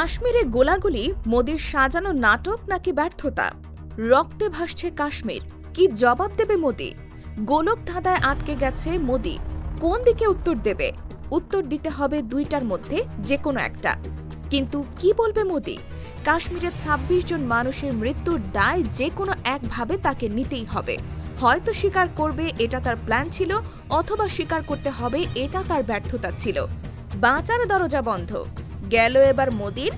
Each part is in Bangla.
কাশ্মীরে গোলাগুলি মোদির সাজানো নাটক নাকি ব্যর্থতা? রক্তে ভাসছে কাশ্মীর, কি জবাব দেবে মোদি? গোলক ধাঁধায় আটকে গেছে মোদি, কোন দিকে উত্তর দেবে? উত্তর দিতে হবে দুইটার মধ্যে যে কোনো একটা। কিন্তু কি বলবে মোদি? কাশ্মীরে ২৬ জন মানুষের মৃত্যুর দায় যে কোনো একভাবে তাকে নিতেই হবে। হয়তো স্বীকার করবে এটা তার প্ল্যান ছিল, অথবা স্বীকার করতে হবে এটা তার ব্যর্থতা ছিল। বাঁচার দরজা বন্ধ। গেল এবার মোদির।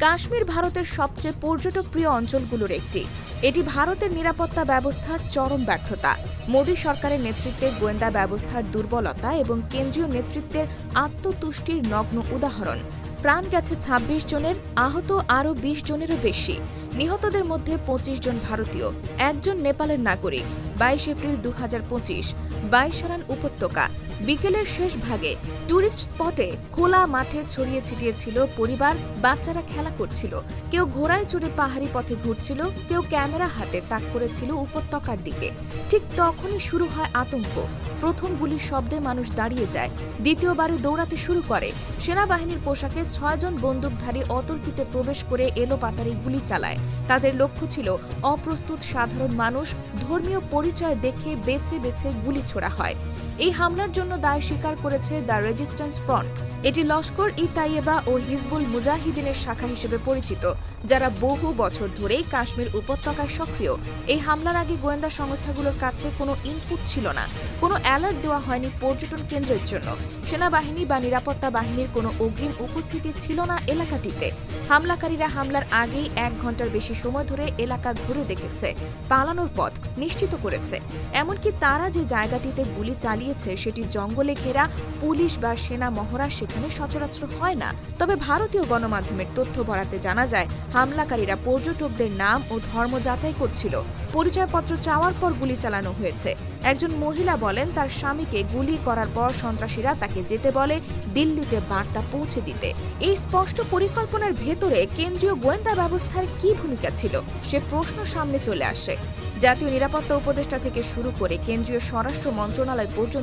কাশ্মীর ভারতের সবচেয়ে পর্যটক প্রিয় অঞ্চলগুলোর একটি। এটি ভারতের নিরাপত্তা ব্যবস্থার চরম ব্যর্থতা। মোদী সরকারের নেতৃত্বে গোয়েন্দা ব্যবস্থার দুর্বলতা এবং কেন্দ্রীয় নেতৃত্বের আত্মতুষ্টির নগ্ন উদাহরণ। প্রাণ গেছে ২৬ জনের, আহত আরও ২০ জনেরও বেশি। নিহতদের মধ্যে ২৫ জন ভারতীয়, একজন নেপালের নাগরিক। বাইশ এপ্রিল দু হাজার পঁচিশ বাইশারান উপত্যকা। বিকেলের শেষ ভাগে টুরিস্ট স্পটে খোলা মাঠে ছড়িয়ে ছিটিয়ে ছিল পরিবার, বাচ্চারা খেলা করছিল। কেউ ঘোড়ায় চড়ে পাহাড়ি পথে ঘুরছিল, কেউ ক্যামেরা হাতে তাক করেছিল উপত্যকার দিকে। ঠিক তখনই শুরু হয় আতঙ্ক। প্রথম গুলির শব্দে মানুষ দাঁড়িয়ে যায় দ্বিতীয়বারে দৌড়াতে শুরু করে। সেনাবাহিনীর পোশাকে ছয়জন বন্দুকধারী অতর্কিতে প্রবেশ করে এলো পাতারে গুলি চালায়। তাদের লক্ষ্য ছিল অপ্রস্তুত সাধারণ মানুষ ধর্মীয় পরিচয় দেখে বেছে বেছে গুলি ছোড়া হয়। এই হামলার জন্য দায় স্বীকার করেছে দ্য রেজিস্ট্যান্স ফ্রন্ট। এটি লস্কর ই তাইয়েবা ও হিজবুল মুজাহিদিনের শাখা হিসেবে পরিচিত, যারা বহু বছর ধরেই কাশ্মীর উপত্যকায় সক্রিয়। এই হামলার আগে গোয়েন্দা সংস্থাগুলোর কাছে কোনো ইনপুট ছিল না। কোনো অ্যালার্ট দেওয়া হয়নি পর্যটন কেন্দ্রের জন্য। সেনাবাহিনী বা নিরাপত্তা বাহিনীর কোনো অগ্রিম উপস্থিতি ছিল না এলাকাটিতে। হামলাকারীরা হামলার আগেই এক ঘণ্টার বেশি সময় ধরে এলাকা ঘুরে দেখেছে, পালানোর পথ নিশ্চিত করেছে। এমনকি তারা যে জায়গাটিতে গুলি চালিয়েছে, সেটি জঙ্গলে ঘেরা পুলিশ বা সেনা মহড়া সেখানে সচরাচর হয় না। তবে ভারতীয় গণমাধ্যমের তথ্য বরাতে জানা যায়, হামলাকারীরা পর্যটকদের নাম ও ধর্ম যাচাই করছিল। পরিচয়পত্র চাওয়ার পর গুলি চালানো হয়েছে। একজন মহিলা বলেন, তার স্বামীকে গুলি করার পর সন্ত্রাসীরা তাকে যেতে বলে দিল্লিতে বার্তা পৌঁছে দিতে। এই স্পষ্ট পরিকল্পনার ভেতরে কেন্দ্রীয় গোয়েন্দা ব্যবস্থার কি ভূমিকা ছিল, সে প্রশ্ন সামনে চলে আসে। জাতীয় নিরাপত্তা উপদেষ্টা থেকে শুরু করে কেন্দ্রীয় স্বরাষ্ট্র মন্ত্রণালয় পর্যন্ত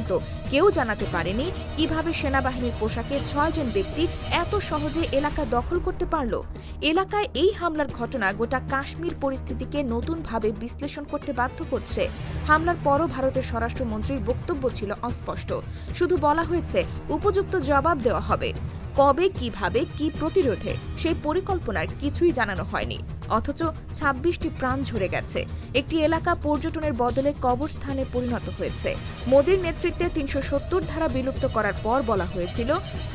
কেউ জানাতে পারেনি কীভাবে সেনাবাহিনীর পোশাকে ছয়জন ব্যক্তি এত সহজে এলাকা দখল করতে পারল। এলাকায় এই হামলার ঘটনা গোটা কাশ্মীর পরিস্থিতিকে নতুনভাবে বিশ্লেষণ করতে বাধ্য করছে। হামলার পরও ভারতের স্বরাষ্ট্রমন্ত্রীর বক্তব্য ছিল অস্পষ্ট। শুধু বলা হয়েছে, উপযুক্ত জবাব দেওয়া হবে। কবে, কীভাবে, কি প্রতিরোধে, সেই পরিকল্পনার কিছুই জানানো হয়নি। অথচ ছাব্বিশটি প্রাণ ঝরে গেছে। একটি এলাকা পর্যটনের বদলে কবরস্থানে পরিণত হয়েছে। মোদীর নেতৃত্বে তিনশো সত্তর ধারা বিলুপ্ত করার পর বলা হয়েছিল,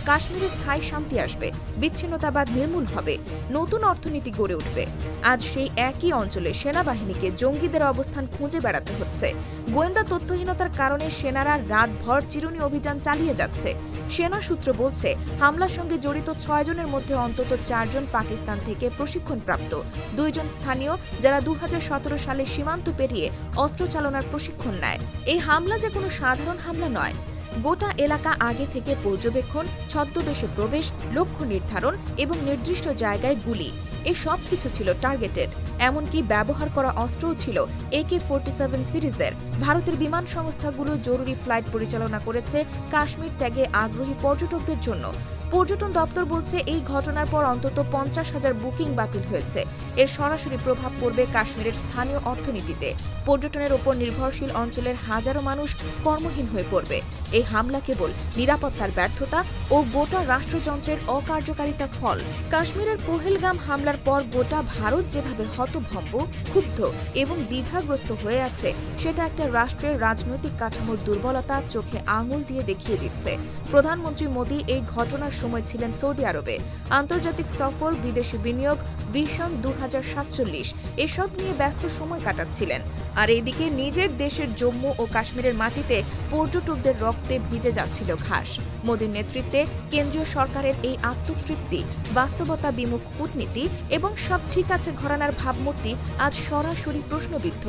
কাশ্মীরে স্থায়ী শান্তি আসবে, বিচ্ছিন্নতাবাদ নির্মূল হবে, নতুন অর্থনীতি গড়ে উঠবে। আজ সেই একই অঞ্চলে সেনাবাহিনীকে জঙ্গিদের অবস্থান খুঁজে বেড়াতে হচ্ছে। গোয়েন্দা তথ্যহীনতার কারণে সেনারা রাতভর চিরুনি অভিযান চালিয়ে যাচ্ছে। সেনা সূত্র বলছে, হামলার সঙ্গে জড়িত ছয়জনের মধ্যে অন্তত চারজন পাকিস্তান থেকে প্রশিক্ষণপ্রাপ্ত। দুইজন স্থানীয় যারা দুহাজার সতেরো সালে সীমান্ত পেরিয়ে অস্ত্র চালনার প্রশিক্ষণ নেয়। এই হামলা যে কোনো সাধারণ হামলা নয়। গোটা এলাকা আগে থেকে পর্যবেক্ষণ, ছদ্মবেশে প্রবেশ, লক্ষ্য নির্ধারণ এবং নির্দিষ্ট জায়গায় গুলি। এ সব কিছু ছিল টার্গেটেড এমনকি ব্যবহার করা অস্ত্রও ছিল একে ফোর্টি সেভেন সিরিজের। ভারতের বিমান সংস্থাগুলো জরুরি ফ্লাইট পরিচালনা করেছে কাশ্মীর ত্যাগে আগ্রহী পর্যটকদের জন্য। পর্যটন দপ্তর বলছে এই ঘটনার পর অন্তত পঞ্চাশ হাজার বুকিং বাতিল হয়েছে। এর সরাসরি প্রভাব পড়বে কাশ্মীরের স্থানীয় অর্থনীতিতে। পর্যটনের ওপর নির্ভরশীল অঞ্চলের হাজারো মানুষ কর্মহীন হয়ে পড়বে। এই হামলা কেবল নিরাপত্তার ব্যর্থতা ও গোটা রাষ্ট্রযন্ত্রের অকার্যকারিতা ফল। কাশ্মীরের পহেলগাম হামলার পর গোটা ভারত যেভাবে হতভম্ব, ক্ষুব্ধ এবং দ্বিধাগ্রস্ত হয়ে আছে, সেটা একটা রাষ্ট্রের রাজনৈতিক কাঠামোর দুর্বলতা চোখে আঙুল দিয়ে দেখিয়ে দিচ্ছে। প্রধানমন্ত্রী মোদী এই ঘটনার সময় ছিলেন সৌদি আরবে। আন্তর্জাতিক সফর, বিদেশি বিনিয়োগ, ভিশন দু এসব নিয়ে ব্যস্ত সময় কাটাচ্ছিলেন। আর এদিকে নিজের দেশের জম্মু ও কাশ্মীরের মাটিতে পর্যটকদের রক্তে ভিজে যাচ্ছিল ঘাস। মোদীর নেতৃত্বে কেন্দ্রীয় সরকারের এই আত্মতৃপ্তি, বাস্তবতা বিমুখ কূটনীতি এবং সব ঠিক আছে ঘরানার ভাবমূর্তি আজ সরাসরি প্রশ্নবিদ্ধ।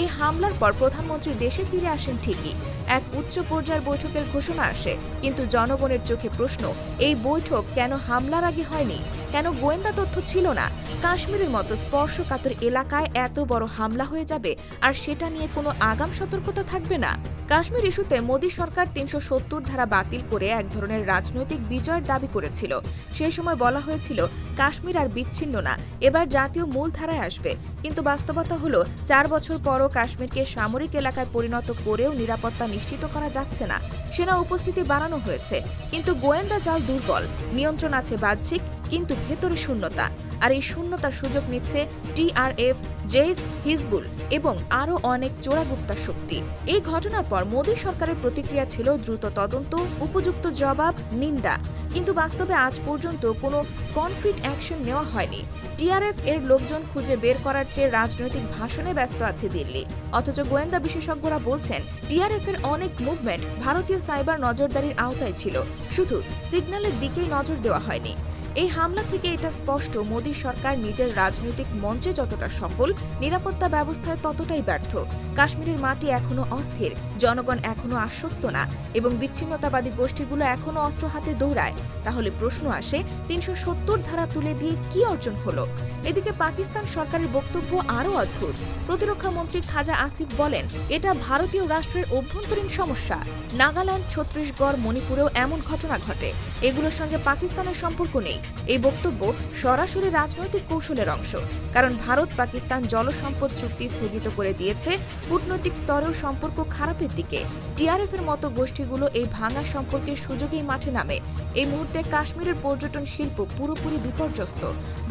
এই হামলার পর প্রধানমন্ত্রী দেশে ফিরে আসেন ঠিকই। এক উচ্চ পর্যায়ের বৈঠকের ঘোষণা আসে, কিন্তু জনগণের চোখে প্রশ্ন এই বৈঠক কেন হামলার আগে হয়নি? কেন গোয়েন্দা তথ্য ছিল না? কাশ্মীরের মতো স্পর্শকাতর এলাকায় এত বড় হামলা হয়ে যাবে আর সেটা নিয়ে কোনো আগাম সতর্কতা থাকবে না? কাশ্মীর ইস্যুতে মোদী সরকার তিনশো সত্তর ধারা বাতিল করে এক ধরনের রাজনৈতিক বিজয়ের দাবি করেছিল। সেই সময় বলা হয়েছিল, কাশ্মীর আর বিচ্ছিন্ন না, এবার জাতীয় মূলধারায় আসবে। কিন্তু বাস্তবতা হলো, চার বছর পরও কাশ্মীরকে সামরিক এলাকায় পরিণত করেও নিরাপত্তা নিশ্চিত করা যাচ্ছে না। সেনা উপস্থিতি বাড়ানো হয়েছে, কিন্তু গোয়েন্দা জাল দুর্বল। নিয়ন্ত্রণ আছে বাহ্যিক কিন্তু ভেতরে শূন্যতা। আর এই শূন্যতার সুযোগ নিচ্ছে টিআরএফ জেইস হিজবুল এবং আরও অনেক চোরাগুপ্তা শক্তি। এই ঘটনার পর মোদী সরকারের প্রতিক্রিয়া ছিল দ্রুত তদন্ত, উপযুক্ত জবাব, নিন্দা। কিন্তু বাস্তবে আজ পর্যন্ত কোনো কনক্রিট অ্যাকশন নেওয়া হয়নি। টিআরএফ এর লোকজন খুঁজে বের করার চেয়ে রাজনৈতিক ভাষণে ব্যস্ত আছে দিল্লি। অথচ গোয়েন্দা বিশেষজ্ঞরা বলছেন টিআরএফ এর অনেক মুভমেন্ট ভারতীয় সাইবার নজরদারির আওতায় ছিল। শুধু সিগন্যালের দিকেই নজর দেওয়া হয়নি। এই হামলা থেকে এটা স্পষ্ট, মোদী সরকার নিজের রাজনৈতিক মঞ্চে যতটা সফল, নিরাপত্তা ব্যবস্থায় ততটাই ব্যর্থ। কাশ্মীরের মাটি এখনও অস্থির, জনগণ এখনও আশ্বস্ত না এবং বিচ্ছিন্নতাবাদী গোষ্ঠীগুলো এখনও অস্ত্র হাতে দৌড়ায়। তাহলে প্রশ্ন আসে, তিনশো সত্তর ধারা তুলে দিয়ে কি অর্জন হলো? এদিকে পাকিস্তান সরকারের বক্তব্য আরও অদ্ভুত। প্রতিরক্ষা মন্ত্রী খাজা আসিফ বলেন, এটা ভারতীয় রাষ্ট্রের অভ্যন্তরীণ সমস্যা। নাগাল্যান্ড, ছত্তিশগড়, মণিপুরেও এমন ঘটনা ঘটে। এগুলোর সঙ্গে পাকিস্তানের সম্পর্ক নেই। এই বক্তব্য সরাসরি রাজনৈতিক কৌশলের অংশ। কারণ ভারত পাকিস্তান জলসম্পদ চুক্তি স্থগিত করে দিয়েছে কূটনৈতিক স্তরেও সম্পর্ক খারাপের দিকে। টিআরএফ এর মতো গোষ্ঠীগুলো এই ভাঙা সম্পর্কের সুযোগেই মাঠে নামে। এই মুহূর্তে কাশ্মীরের পর্যটন শিল্প পুরোপুরি বিপর্যস্ত।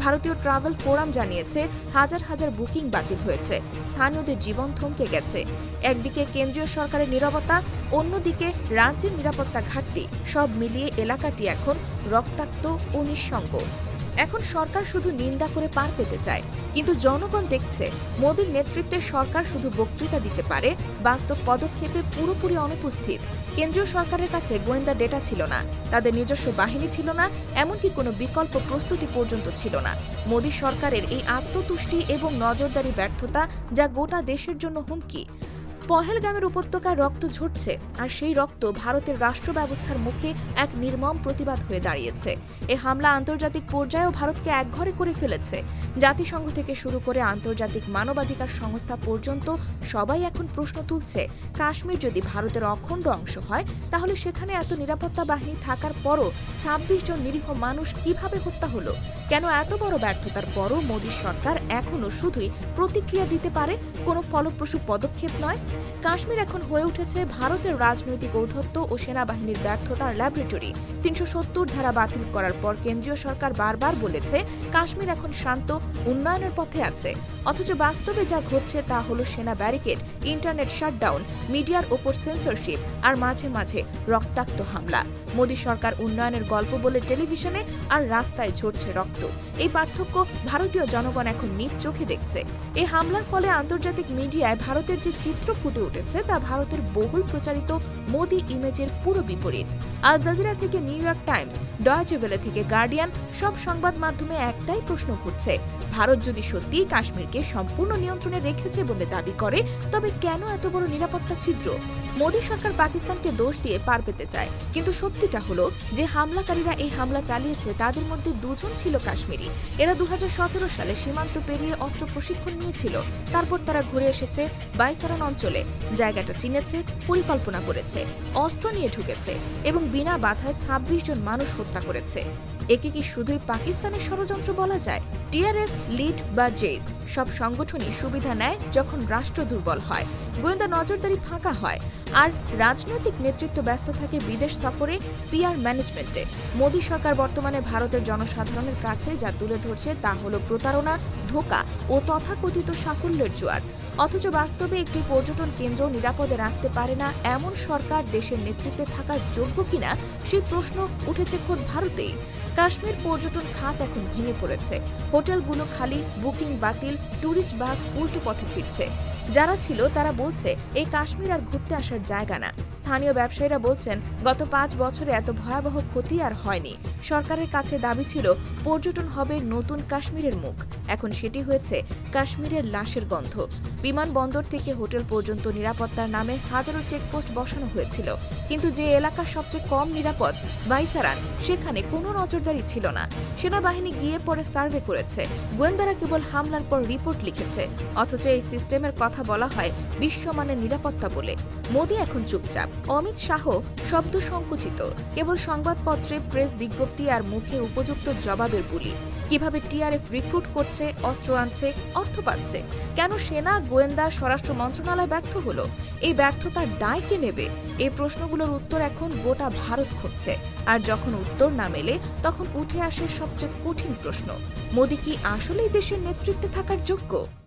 ভারতীয় ট্রাভেল ফোরাম জানিয়েছে, হাজার হাজার বুকিং বাতিল হয়েছে। স্থানীয়দের জীবন থমকে গেছে। একদিকে কেন্দ্রীয় সরকারের নিরাপত্তা অন্যদিকে রাজ্যের নিরাপত্তা ঘাটতি, সব মিলিয়ে এলাকাটি এখন রক্তাক্ত ও নিঃসঙ্গ। এখন সরকার শুধু নিন্দা করে পার পেতে চায়। কিন্তু জনগণ দেখছে, মোদীর নেতৃত্বে সরকার শুধু বক্তৃতা দিতে পারে, বাস্তব পদক্ষেপে পুরোপুরি অনুপস্থিত। কেন্দ্রীয় সরকারের কাছে গোয়েন্দা ডেটা ছিল না, তাদের নিজস্ব বাহিনী ছিল না, এমনকি কোনো বিকল্প প্রস্তুতি পর্যন্ত ছিল না। মোদী সরকারের এই আত্মতুষ্টি এবং নজরদারি ব্যর্থতা যা গোটা দেশের জন্য হুমকি। পহেলগামের উপত্যকায় রক্ত ঝরছে, আর সেই রক্ত ভারতের রাষ্ট্র ব্যবস্থার মুখে এক নির্মম প্রতিবাদ হয়ে দাঁড়িয়েছে। এ হামলা আন্তর্জাতিক পর্যায়েও ভারতকে একঘরে করে ফেলেছে। জাতিসংঘ থেকে শুরু করে আন্তর্জাতিক মানবাধিকার সংস্থা পর্যন্ত সবাই এখন প্রশ্ন তুলছে, কাশ্মীর যদি ভারতের অখণ্ড অংশ হয়, তাহলে সেখানে এত নিরাপত্তা বাহিনী থাকার পরও ছাব্বিশ জন নিরীহ মানুষ কীভাবে হত্যা হলো? কেন এত বড় ব্যর্থতার পরও মোদী সরকার এখনও শুধুই প্রতিক্রিয়া দিতে পারে কোনো ফলপ্রসূ পদক্ষেপ নয়? কাশ্মীর এখন হয়ে উঠেছে ভারতের রাজনৈতিক ঔদ্ধত্য ও সেনাবাহিনীর ব্যর্থতার ল্যাবরেটরি। তিনশো সত্তর ধারা বাতিল করার পর কেন্দ্রীয় সরকার বারবার বলেছে কাশ্মীর এখন শান্ত, উন্নয়নের পথে আছে। অথচ বাস্তবে যা ঘটছে তা হলো সেনা ব্যারিকেড, ইন্টারনেট শাটডাউন, মিডিয়ার ওপর সেন্সরশিপ আর মাঝে মাঝে রক্তাক্ত হামলা। মোদী সরকার উন্নয়নের গল্প বলে টেলিভিশনে আর রাস্তায় ঝরছে রক্ত। এই পার্থক্য ভারতীয় জনগণ এখন নিজ চোখে দেখছে। এই হামলার ফলে আন্তর্জাতিক মিডিয়ায় ভারতের যে চিত্র ফুটে উঠেছে তা ভারতের বহুল প্রচারিত মোদি ইমেজের পুরো বিপরীত। আল জাজিরা থেকে New York Times, Deutsche Welle থেকে গার্ডিয়ান, সব সংবাদ মাধ্যমে একটাই প্রশ্ন ঘুরছে, ভারত যদি সত্যিই কাশ্মীরকে সম্পূর্ণ নিয়ন্ত্রণে রেখেছে বলে দাবি করে, তবে কেন এত বড় নিরাপত্তা ছিদ্র? মোদী সরকার পাকিস্তানকে দোষ দিয়ে পার পেতে চায়, কিন্তু সত্যিটা হলো যে হামলাকারীরা এই হামলা চালিয়েছে তাদের মধ্যে দুজন ছিল কাশ্মীরি। এরা দু হাজার সতেরো সালে সীমান্ত পেরিয়ে অস্ত্র প্রশিক্ষণ নিয়েছিল, তারপর তারা ঘুরে এসেছে বাইসারান অঞ্চলে। জায়গাটা চিনেছে, পরিকল্পনা করেছে, অস্ত্র নিয়ে ঢুকেছে এবং বিনা বাধায় ২৬ জন মানুষ হত্যা করেছে। একে কি শুধুই পাকিস্তানের ষড়যন্ত্র বলা যায়? টিআরএফ লিড বা জেস সব সংগঠনই সুবিধা নেয় যখন রাষ্ট্র দুর্বল হয়। গোয়েন্দা নজরদারি ফাঁকা হয়। আর রাজনৈতিক নেতৃত্ব ব্যস্ত থাকে বিদেশ সফরে পিআর ম্যানেজমেন্টে। মোদী সরকার বর্তমানে ভারতের জনসাধারণের কাছে যা তুলে ধরছে তা হলো প্রতারণা, ধোকা ও তথাকথিত সাফল্যের জোয়ার। অথচ বাস্তবে একটি পর্যটন কেন্দ্র নিরাপদে রাখতে পারে না এমন সরকার দেশের নেতৃত্বে থাকার যোগ্য কিনা সেই প্রশ্ন উঠেছে খোদ ভারতেই। কাশ্মীর পর্যটন খাত এখন ভেঙে পড়েছে। হোটেলগুলো খালি, বুকিং বাতিল ট্যুরিস্ট বাস উল্টো পথে ফিরছে। যারা ছিল, তারা বলছে, এই কাশ্মীর আর ঘুরতে আসার জায়গা না। স্থানীয় ব্যবসায়ীরা বলছেন, গত পাঁচ বছরে এত ভয়াবহ ক্ষতি আর হয়নি। সরকারের কাছে দাবি ছিল, পর্যটন হবে নতুন কাশ্মীরের মুখ। এখন সেটি হয়েছে কাশ্মীরের লাশের গন্ধ। বিমানবন্দর থেকে হোটেল পর্যন্ত নিরাপত্তার নামে হাজারো চেকপোস্ট বসানো হয়েছিল। কিন্তু যে এলাকা সবচেয়ে কম নিরাপদ বাইসারান সেখানে কোনো নজরদারি ছিল না। সেনাবাহিনী গিয়ে পরে সার্ভে করেছে। গোয়েন্দারা কেবল হামলার পর রিপোর্ট লিখেছে। অথচ এই সিস্টেমের কথা বলা হয় বিশ্বমানের নিরাপত্তা বলে। মোদি এখন চুপচাপ। অমিত শাহ শব্দ সংকুচিত। কেবল সংবাদপত্রে প্রেস বিজ্ঞপ্তি আর মুখে উপযুক্ত জবাবের বুলি। কীভাবে টিআরএফ রিক্রুট করছে, অস্ত্র আনছে, অর্থ পাচ্ছে? কেন সেনা, গোয়েন্দা, স্বরাষ্ট্র মন্ত্রণালয় ব্যর্থ হলো? এই ব্যর্থতার দায় কে নেবে? এই প্রশ্নগুলোর উত্তর এখন গোটা ভারত খুঁজছে। আর যখন উত্তর না মেলে তখন উঠে আসে সবচেয়ে কঠিন প্রশ্ন মোদি কি আসলেই দেশের নেতৃত্বে থাকার যোগ্য?